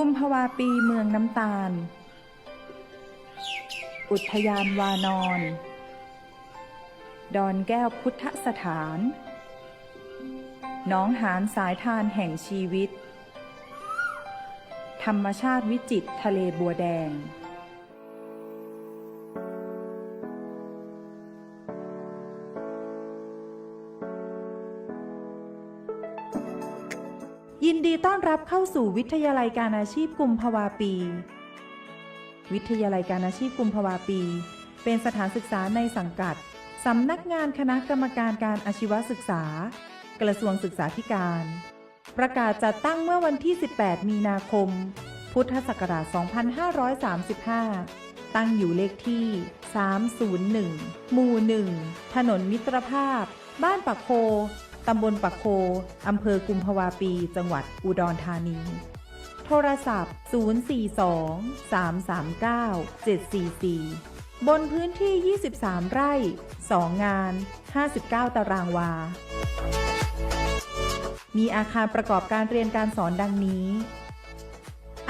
กุมภาวาปีเมืองน้ำตาล อุทยานวานอน ดอนแก้วพุทธสถาน น้องหานสายทานแห่งชีวิต ธรรมชาติวิจิตรทะเลบัวแดง ยินดีต้อนรับเข้าสู่วิทยาลัยการอาชีพกุมภาวาปี วิทยาลัยการอาชีพกุมภาวาปี เป็นสถานศึกษาในสังกัด สำนักงานคณะกรรมการการอาชีวศึกษา กระทรวงศึกษาธิการ ประกาศจัดตั้งเมื่อวันที่ 18 มีนาคม พุทธศักราช 2535 ตั้งอยู่เลขที่ 301 หมู่ 1 ถนนมิตรภาพ บ้านปะโค ตำบลปะโค อำเภอกุมภาวาปี จังหวัดอุดรธานี โทรศัพท์ 042 339 744บนพื้นที่ 23 ไร่ 2 งาน 59 ตารางวา มีอาคารประกอบการเรียนการสอนดังนี้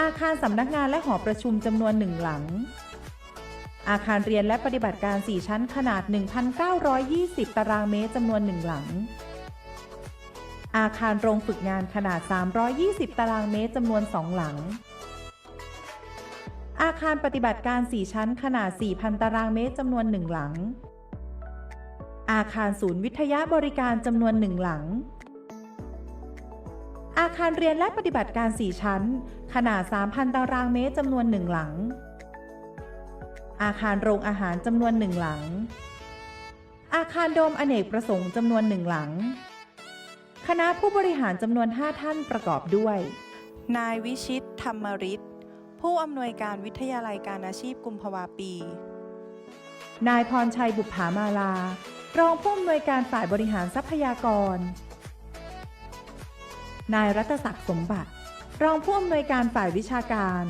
อาคารสำนักงานและหอประชุมจำนวนหนึ่งหลัง อาคารเรียนและปฏิบัติการ 4 ชั้นขนาด 1,920 ตารางเมตรจำนวนหนึ่งหลัง อาคารโรงฝึกงานขนาด 320 ตารางเมตรจำนวน 2 หลัง อาคารปฏิบัติการ 4 ชั้นขนาด 4,000 ตารางเมตรจำนวน 1 หลัง อาคารศูนย์วิทยาบริการจำนวน 1 หลัง อาคารเรียนและปฏิบัติการ 4 ชั้น ขนาด 3,000 ตารางเมตรจำนวน 1 หลัง อาคารโรงอาหารจำนวน 1 หลัง อาคารโดมอเนกประสงค์จำนวน 1 หลัง คณะผู้บริหารจำนวน 5 ท่านประกอบด้วย นายวิชิตธรรมริศผู้อำนวยการวิทยาลัยการอาชีพกุมภาวาปี นายพรชัยบุปผามาลา รองผู้อำนวยการฝ่ายบริหารทรัพยากร นายรัตศักดิ์สมบัติ รองผู้อำนวยการฝ่ายวิชาการ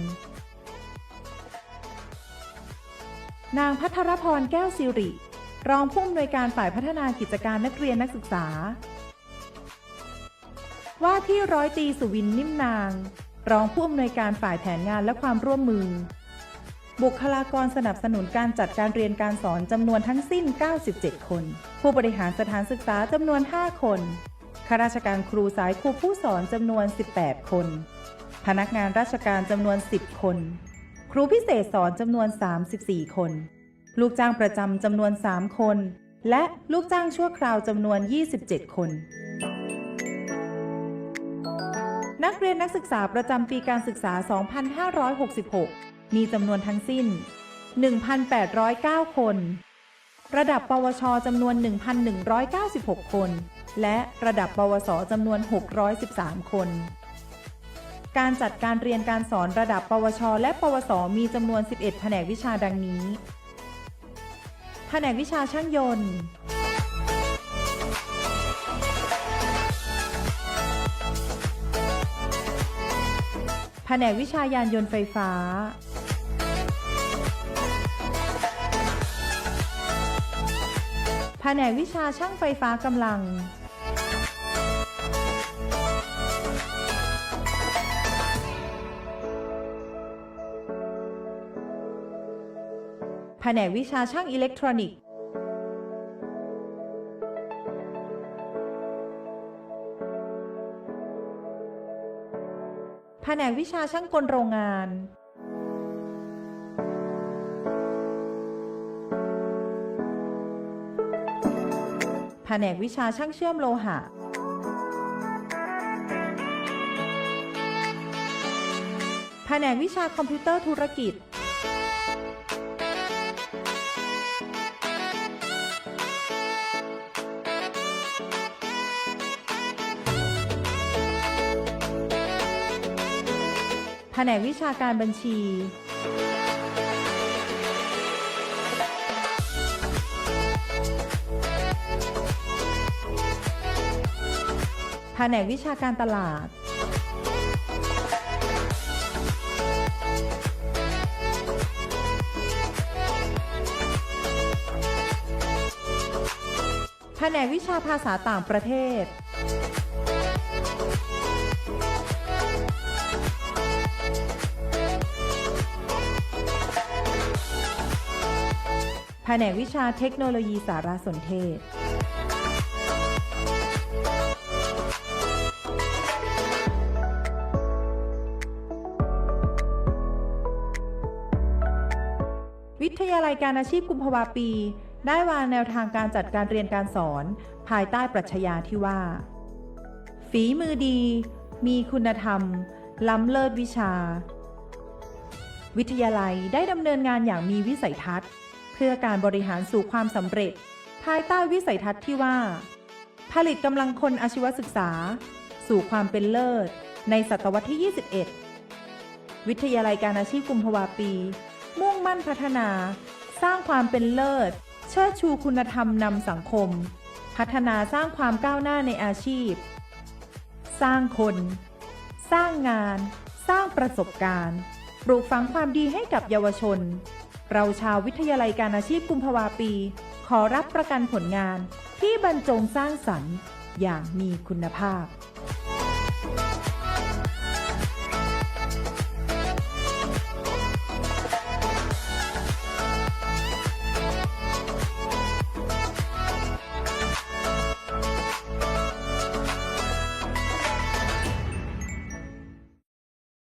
นางพัทรพรแก้วสิริ รองผู้อำนวยการฝ่ายพัฒนากิจการนักเรียนนักศึกษา ว่าที่ร้อยตีสุวินนิ่มนาง รองผู้อำนวยการฝ่ายแผนงานและความร่วมมือ บุคลากรสนับสนุนการจัดการเรียนการสอนจำนวนทั้งสิ้น 97 คน ผู้บริหารสถานศึกษาจำนวน 5 คนข้าราชการครูสายครูผู้สอนจำนวน 18 คน พนักงานราชการจำนวน 10 คน ครูพิเศษสอนจำนวน 34 คน ลูกจ้างประจำจำนวน 3 คน และลูกจ้างชั่วคราวจำนวน 27 คน นักเรียนนักศึกษาประจำปีการศึกษา 2566 มีจำนวนทั้งสิ้น 1,809 คน ระดับปวชจำนวน 1,196 คน และระดับปวสจำนวน 613 คน การจัดการเรียนการสอนระดับปวช และปวส มีจำนวน 11 แผนกวิชาดังนี้ แผนกวิชาช่างยนต์ แผนกวิชายานยนต์ไฟฟ้า แผนกวิชาช่างไฟฟ้ากำลัง แผนกวิชาช่างอิเล็กทรอนิกส์ นกวิชาช่างกลโรงงาน แผนกวิชาช่างเชื่อมโลหะ แผนกวิชาคอมพิวเตอร์ธุรกิจ ผนกวิชาการบัญชี แผนกวิชาการตลาด แผนกวิชาภาษาต่างประเทศ ผนกวิชาเทคโนโลยีสารสนเทศ วิทยาลัยการอาชีพกุมภาวาปี ได้วางแนวทางการจัดการเรียนการสอน ภายใต้ปรัชญาที่ว่า ฝีมือดี มีคุณธรรม ล้ำเลิศวิชา วิทยาลัยได้ดำเนินงานอย่างมีวิสัยทัศน์ พื่อการบริหารสู่ความสำเร็จ ภายใต้วิสัยทัศน์ที่ว่า ผลิตกำลังคนอาชีวศึกษา สู่ความเป็นเลิศ ในศตวรรษที่ 21 วิทยาลัยการอาชีพกุมภาวาปี มุ่งมั่นพัฒนา สร้างความเป็นเลิศ เชิดชูคุณธรรมนำสังคม พัฒนาสร้างความก้าวหน้าในอาชีพ สร้างคน สร้างงาน สร้างประสบการณ์ ปลูกฝังความดีให้กับเยาวชน เราชาววิทยาลัยการอาชีพกุมภาวาปี ขอรับประกันผลงานที่บรรจงสร้างสรรค์อย่างมีคุณภาพ